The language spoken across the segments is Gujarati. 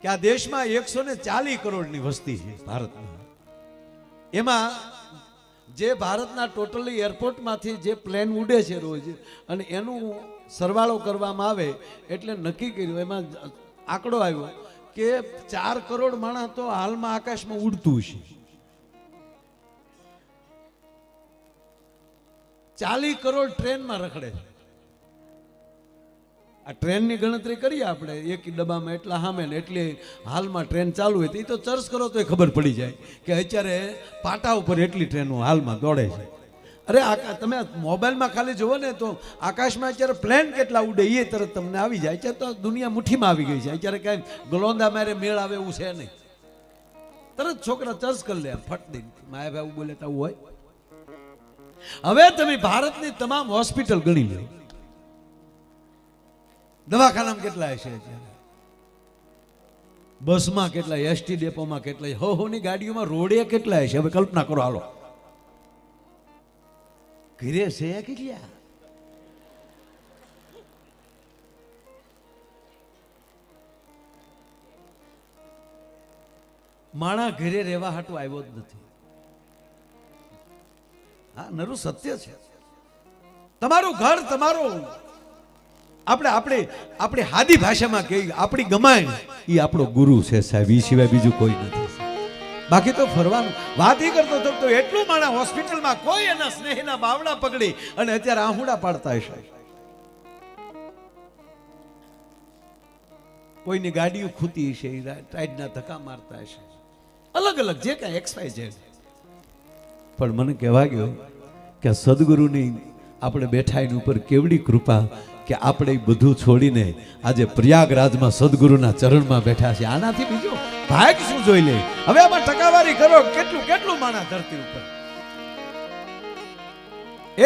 કે આ દેશમાં એકસો ને ચાલીસ કરોડની વસ્તી છે ભારતમાં. એમાં જે ભારતના ટોટલી એરપોર્ટમાંથી જે પ્લેન ઉડે છે રોજ, અને એનું સરવાળો કરવામાં આવે એટલે નક્કી કર્યું, એમાં આંકડો આવ્યો કે ચાર કરોડ માણસ તો હાલમાં આકાશમાં ઉડતું છે ચાલીસ કરોડ ટ્રેનમાં રખડે છે. આ ટ્રેનની ગણતરી કરીએ આપણે. એક ડબ્બામાં એટલા સામે ને એટલી હાલમાં ટ્રેન ચાલુ હોય તો એ તો ચર્ચ કરો તો ખબર પડી જાય કે અત્યારે પાટા ઉપર એટલી ટ્રેનો હાલમાં દોડે છે. અરે આકા તમે મોબાઈલમાં ખાલી જુઓ ને તો આકાશમાં અત્યારે પ્લેન કેટલા ઉડે એ તરત તમને આવી જાય. અત્યારે તો દુનિયા મુઠ્ઠીમાં આવી ગઈ છે. અત્યારે કાંઈ ગલોંદા મારે મેળ આવે એવું છે નહીં. તરત છોકરા ચર્ચ કરી લે, ફટ દઈ માયા ભાઈ બોલે તો હોય. હવે તમે ભારતની તમામ હોસ્પિટલ ગણી લો દવાખાનામાં કેટલા હશે બસમાં કેટલા એસટી ડેપોમાં કેટલા હો, હોની ગાડીઓમાં રોડે કેટલા હશે હવે કલ્પના કરો, હાલો. ઘરે છે કેટલા? માણા ઘરે રહેવા હાટું આવ્યો જ નથી. હા, નરું સત્ય છે. તમારું ઘર તમારું. આપણે આપણે, આપણી હાદી ભાષામાં કહી આપણી ગમાય એ આપણો ગુરુ છે સાહેબ એ સિવાય બીજું કોઈ નથી. બાકી તો ફરવાનું, વાત એ કરતો હતો તો એટલું માણા હોસ્પિટલમાં કોઈ એના સ્નેહના બાવડા પકડી અને અત્યારે આહુડા પાડતા હશે. કોઈની ગાડીઓ ખૂતી હશે ટાઈડના ધક્કા મારતા હશે. અલગ અલગ, જે કાંઈ એક્સપાય છે પણ મને કહેવા ગયો કે સદગુરુની આપણે બેઠા એની ઉપર કેવડી કૃપા કે આપણે બધું છોડીને આજે પ્રયાગરાજમાં સદગુરુના ચરણમાં બેઠા છે આનાથી બીજો ભાગ શું જોઈ લે? હવે આમાં ટકાવારી કરો, કેટલું કેટલું માણા ધરતી ઉપર?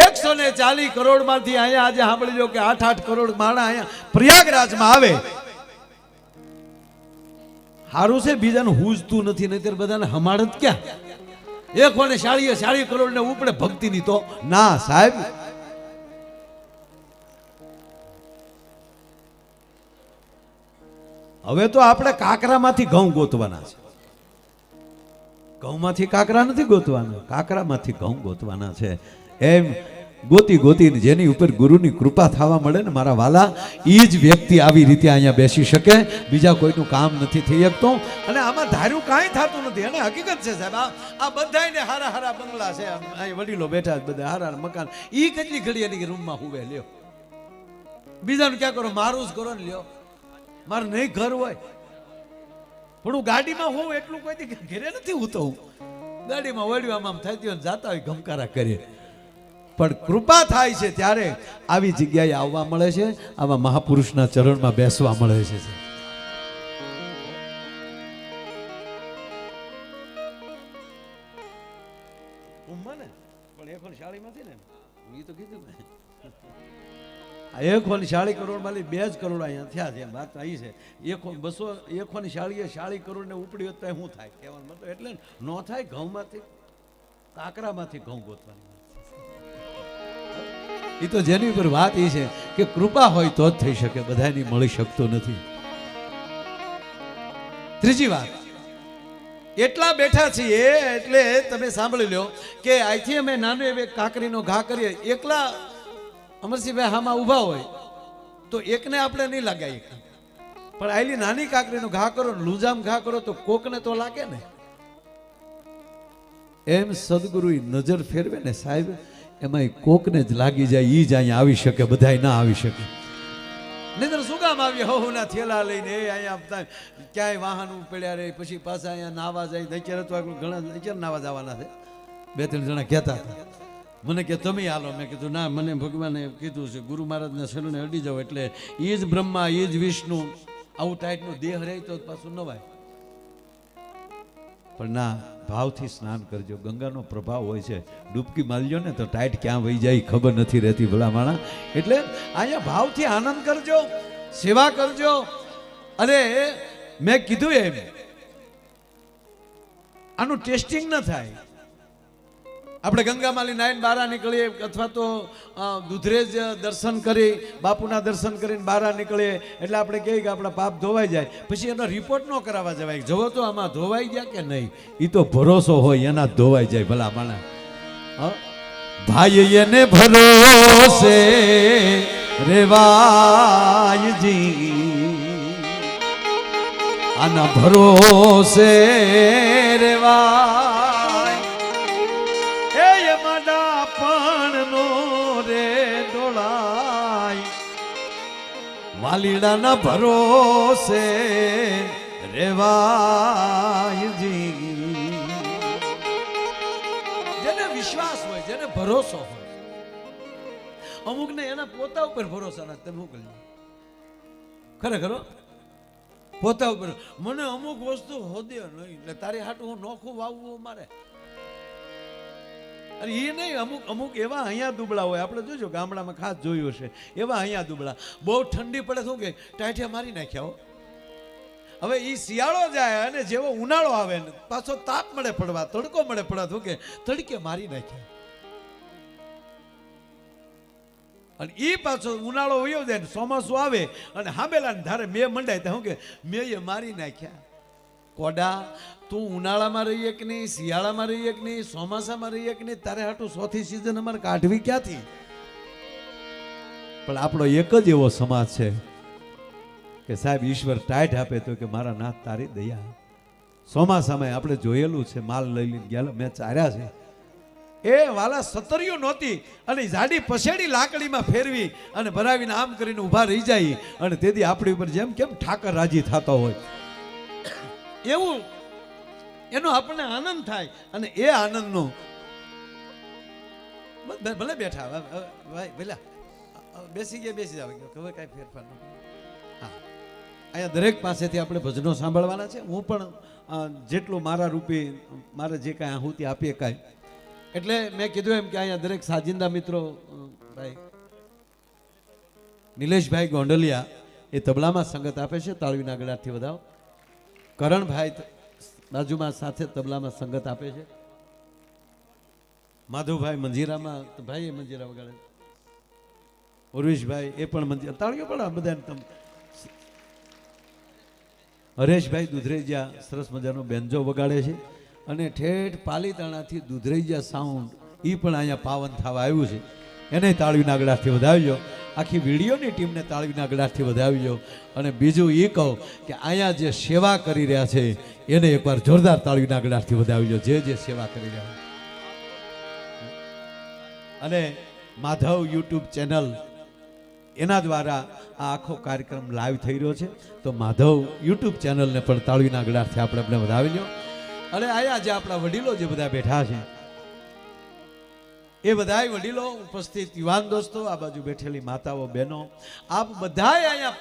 એકસો ને ચાલીસ કરોડમાંથી અહીંયા આજે સાંભળી લો કે આઠ આઠ કરોડ માણા અહીંયા પ્રયાગરાજમાં આવે. સારું છે, બીજાને હુજતું નથી નહીં બધાને હમાડત ક્યાં? એક કોને સાડીએ સાડી કરોડ ને ઉપડે ભક્તિની તો. ના, સાહેબ હવે તો આપણે કાકરામાંથી ઘઉં ગોતવાના છે. ઘઉંમાંથી કાકરા નથી ગોતવાના. કાકરામાંથી ઘઉં ગોતવાના છે. એમ ગોતી ગોતી જેની ઉપર ગુરુની કૃપા થવા મળે ને મારા વાલા એ જ વ્યક્તિ આવી રીતે અહીંયા બેસી શકે. બીજા કોઈનું કામ નથી થઈ શકતું. અને આમાં ધાર્યું કાંઈ થતું નથી. અને હકીકત છે સાહેબ, આ બધાયને હારા હારા બંગલા છે. અહીં વડીલો બેઠા બધા, હારા હારા મકાન. એ કેટલી ઘડી એની રૂમમાં હુવે, લ્યો. બીજાનું ક્યાં કરો? મારું જ કરો ને લ્યો. મારે નહીં ઘર હોય. પણ હું ગાડીમાં હોઉં એટલું કોઈ ઘેરે નથી હું તો હું. ગાડીમાં વળ્યું આમ થતી હોય જાતા હોય ગમકારા કરીએ પણ કૃપા થાય છે ત્યારે આવી જગ્યાએ આવવા મળે છે, આવા મહાપુરુષના ચરણમાં બેસવા મળે છે. આ એકોની શાળી કરોડ માલી બે જ કરોડ અહીંયા થયા છે વાત આવી છે. એકો બસો, એકોની શાળીએ શાળી કરોડ ને ઉપડી હોત શું થાય? કહેવાનું મતલબ એટલે ન થાય, ઘઉંમાંથી, કાકરામાંથી ઘઉં ગોતવાની એ તો જેની ઉપર વાત એ છે કે કૃપા હોય તો જ થઈ શકે બધાની મળી શકતો નથી. ત્રીજી વાત, એટલા બેઠા છીએ એટલે તમે સાંભળી લો કે અહીંથી અમે નાનો એવી કાકરીનો ઘા કરીએ, એકલા અમરસિંહભાઈ હામાં ઊભા હોય, તો એકને આપણે નહીં લગાવી પણ આયલી નાની કાકરીનો ઘા કરો લૂંજામ ઘા કરો, તો કોકને તો લાગે ને. એમ સદગુરુ નજર ફેરવે ને સાહેબ, એમાં કોકને જ લાગી જાય, ઈ જ અહીંયા આવી શકે, બધાય ના આવી શકે. નિંદર શું કામ આવી હો ના થેલા લઈને, એ અહીંયા ક્યાંય વાહન પડ્યા રહે પછી પાછા અહીંયા નાવા જાય અત્યારે તો ઘણા અત્યારે નાવા જવાના છે. બે ત્રણ જણા કહેતા હતા. મને કે તમે હાલો. મેં કીધું, ના, મને ભગવાને કીધું છે, ગુરુ મહારાજના શરણે અડી જાઓ એટલે એ જ બ્રહ્મા એ જ વિષ્ણુ, આવું ટાઈટનો દેહ રહે તો પાછું નવાય. પણ ના, ભાવથી સ્નાન કરજો. ગંગાનો પ્રભાવ હોય છે. ડૂબકી મારજો ને તો ટાઈટ ક્યાં વહી જાય ખબર નથી રહેતી ભલા માણા એટલે અહીંયા ભાવથી આનંદ કરજો, સેવા કરજો. અને મેં કીધું એમ, આનું ટેસ્ટિંગ ન થાય. આપણે ગંગામાલી નાઈન બારા નીકળીએ અથવા તો દુધરેજ દર્શન કરી, બાપુના દર્શન કરીને બારા નીકળીએ, એટલે આપણે કહીએ કે આપણા પાપ ધોવાઈ જાય. પછી એનો રિપોર્ટ ન કરાવવા જવાય. જવો તો આમાં ધોવાઈ ગયા કે નહીં? એ તો ભરોસો હોય, એના ધોવાઈ જાય ભલા માણા ભાઈ, એને ભરોસે રેવાયજી આના ભરોસે રેવાય વાલીડાના ભરોસે રેવાયજી જેને વિશ્વાસ હોય, જેને ભરોસો હોય, અમુકને એના પોતા ઉપર ભરોસા રાખતે મોકલી ખરેખર પોતા ઉપર. મને અમુક વસ્તુ હોદે નહીં, એટલે તારી હાટું હું નોખું વાવવું મારે અરે એ નહીં, અમુક અમુક એવા અહીંયા દુબળા હોય. આપણે જોજો, ગામડામાં ખાસ જોયું હશે. એવા અહીંયા દુબળા. બહુ ઠંડી પડે, શું કે? ટાઈઠે મારી નાખ્યા હો. હવે એ શિયાળો જાય અને જેવો ઉનાળો આવે ને, પાછો તાપ મળે પડવા, તડકો મળે પડવા, શું કે? તડકે મારી નાખ્યા. અને એ પાછો ઉનાળો વયો જાય ને, ચોમાસું આવે અને હાંભેલા ધારે મેં મંડાય, તો શું કે? મેં એ મારી નાખ્યા. કોડા, તું ઉનાળામાં રહીએ કે નહીં, શિયાળામાં રહીએ કે નહીં, ચોમાસામાં રહીએ કે નહીં, તારે હાટું સોથી સિઝન અમારે કાઢવી ક્યાંથી? પણ આપણો એક જ એવો સમાજ છે કે સાહેબ, ઈશ્વર ટાઈટ આપે તો કે મારા નાથ તારી દયા. ચોમાસામાં આપણે જોયેલું છે, માલ લઈ લઈને ગયા મેં ચાર્યા છે. એ વાલા સતરિયું નહોતી, અને જાડી પછેડી લાકડીમાં ફેરવી અને ભરાવીને આમ કરીને ઊભા રહી જાય. અને તેથી આપણી ઉપર જેમ કેમ ઠાકર રાજી થતો હોય. એવું. એનો આપણને આનંદ થાય અને એ આનંદનો ભલે- બેઠા ભાઈ, ભલે. બેસી ગયા, બેસી જાવ ખબર કાંઈ ફેરફાર નથી હા. અહીંયા દરેક પાસેથી આપણે ભજનો સાંભળવાના છે. હું પણ જેટલું મારા રૂપે, મારે જે કાંઈ આહુતિ આપીએ કાંઈ. એટલે મેં કીધું એમ કે અહીંયા દરેક સાજિંદા મિત્રો ભાઈ, નિલેશભાઈ ગોંડલિયા એ તબલામાં સંગત આપે છે. તાળવીના ગળાથી વધાવો. કરણભાઈ બાજુમાં સાથે તબલામાં સંગત આપે છે. માધવભાઈ મંજીરામાં ભાઈ મંજીરા વગાડે. ઉર્વેશભાઈ એ પણ મંજીરા તાળીઓ પણ બધા તમ હરેશભાઈ દુધરેજિયા સરસ મજાનો બેન્જો વગાડે છે. અને ઠેઠ પાલીતાણાથી દુધરેજિયા સાઉન્ડ એ પણ અહીંયા પાવન થવા આવ્યું છે. એને તાળવીના ગળાથી વધાવજો આખી વિડીયોની ટીમને તાળવીના ગળાથી વધાવજો અને બીજું એ કહું કે અહીંયા જે સેવા કરી રહ્યા છે, એને એકવાર જોરદાર તાળવીના ગળાથી વધાવજો જે જે સેવા કરી રહ્યા અને માધવ યુટ્યુબ ચેનલ એના દ્વારા આ આખો કાર્યક્રમ લાઈવ થઈ રહ્યો છે. તો માધવ યુટ્યુબ ચેનલને પણ તાળવીના ગળાથી આપણે આપણે વધાવી લો અને અહીંયા જે આપણા વડીલો જે બધા બેઠા છે એ બધાય વડીલો ઉપસ્થિત યુવાન દોસ્તો, આ બાજુ બેઠેલી માતાઓ, બહેનો, આપ બધાય અહીંયા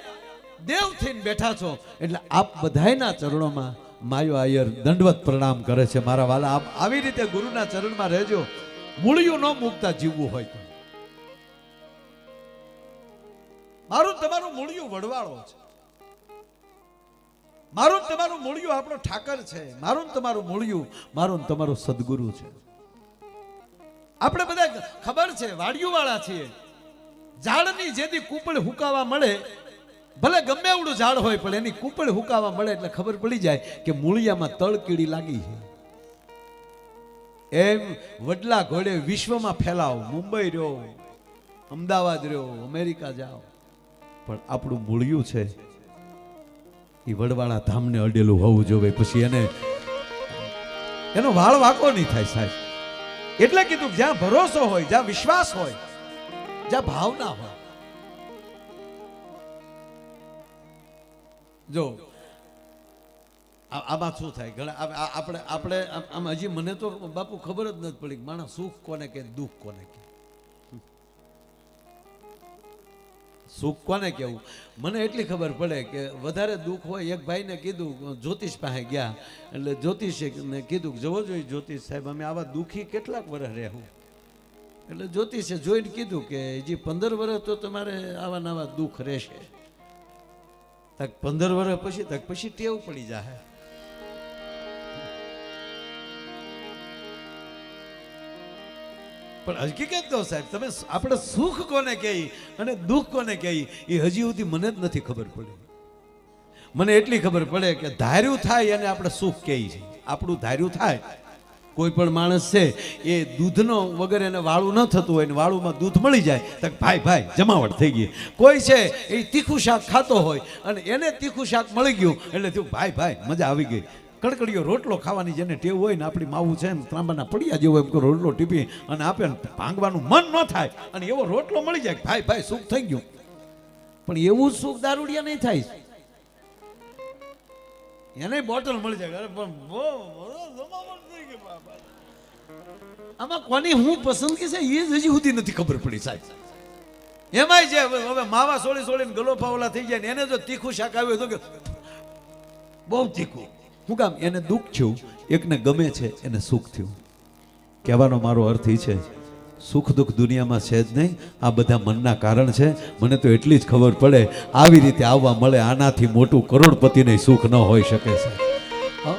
દેવ થઈને બેઠા છો. એટલે આપ બધાયના ચરણોમાં માયો આયર દંડવત પ્રણામ કરે છે. મારા વાલા, આપ આવી રીતે ગુરુના ચરણમાં રહેજો. મૂળિયું ન મૂકતા જીવવું હોય તો. મારું તમારું મૂળિયું વડવાળો છે. મારું તમારું મૂળિયું આપણો ઠાકર છે. મારું તમારું મૂળિયું, મારું તમારું સદગુરુ છે. આપણે બધા ખબર છે વાળા છીએ. ઝાડની જેથી કૂપળ હુકાવા મળે, ભલે ગમે એવડું ઝાડ હોય, પણ એની કૂપળ હુકાવા મળે એટલે ખબર પડી જાય કે મૂળિયામાં તળકીડી લાગી છે. એમ વડલા ઘોડે વિશ્વમાં ફેલાવ, મુંબઈ રહ્યો, અમદાવાદ રહ્યો, અમેરિકા જાઓ. પણ આપણું મૂળિયું છે. એ વડવાળા ધામને અડેલું હોવું જોવે પછી એને એનો વાળ વાકો નહીં થાય સાહેબ. એટલે કીધું, જ્યાં ભરોસો હોય, જ્યાં વિશ્વાસ હોય, જ્યાં ભાવના હોય. જો આમાં શું થાય? ઘણા આપણે આપણે આમ- હજી મને તો બાપુ ખબર જ નથી પડી માણસ સુખ કોને કે દુઃખ કોને કે સુખ કોને કેવું મને એટલી ખબર પડે કે વધારે દુઃખ હોય, એક ભાઈને કીધું, જ્યોતિષ પાસે ગયા. એટલે જ્યોતિષે ને કીધું જવો જોઈએ જ્યોતિષ સાહેબ, અમે આવા દુઃખી કેટલાક વર્ષ રહેવું એટલે જ્યોતિષે જોઈને કીધું કે હજી પંદર વર્ષ તો તમારે આવા નવા દુઃખ રહેશે. તક પંદર વર્ષ પછી, તક પછી ટેવ પડી જાય પણ હકીકત તો સાહેબ, તમે આપણે સુખ કોને કહી અને દુઃખ કોને કહી, એ હજી સુધી મને જ નથી ખબર પડી. મને એટલી ખબર પડે કે ધાર્યું થાય અને આપણે સુખ કહીએ છીએ. આપણું ધાર્યું થાય. કોઈ પણ માણસ છે, એ દૂધનો વગર એને વાળું ન થતું હોય ને વાળુમાં દૂધ મળી જાય, તો ભાઈ ભાઈ, જમાવટ થઈ ગઈ. કોઈ છે, એ તીખું શાક ખાતો હોય અને એને તીખું શાક મળી ગયું, એટલે થયું, ભાઈ ભાઈ, મજા આવી ગઈ. કડકડીયો રોટલો ખાવાની જેને ટેવ હોય ને આપણી માવું છે ને ત્રાંબાના પડિયા જેવો એમ કે રોટલો ટીપી અને આપે ને ભાંગવાનું મન ન થાય અને એવો રોટલો મળી જાય ભાઈ ભાઈ, સુખ થઈ ગયું. પણ એવું સુખ દારૂડિયા નહીં થાય. એને બોટલ મળી જાય. અરે પણ બહુ. આમાં કોની હું પસંદગી છે એ જ હજી સુધી નથી ખબર પડી સાહેબ. એમાંય છે હવે માવા સોળી સોળીને ગલો પાવલા થઈ જાય ને એને જો તીખું શાક આવ્યું તો કે બહુ તીખું. શું કામ એને દુઃખ થયું, એકને ગમે છે એને સુખ થયું. કહેવાનો મારો અર્થ એ છે, સુખ દુઃખ દુનિયામાં છે જ નહીં, આ બધા મનના કારણ છે. મને તો એટલી જ ખબર પડે, આવી રીતે આવવા મળે આનાથી મોટું કરોડપતિને સુખ ન હોઈ શકે છે. હા?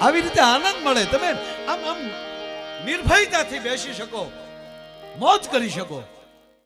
આવી રીતે આનંદ મળે, તમે આમ આમ નિર્ભયતાથી બેસી શકો, મોજ કરી શકો.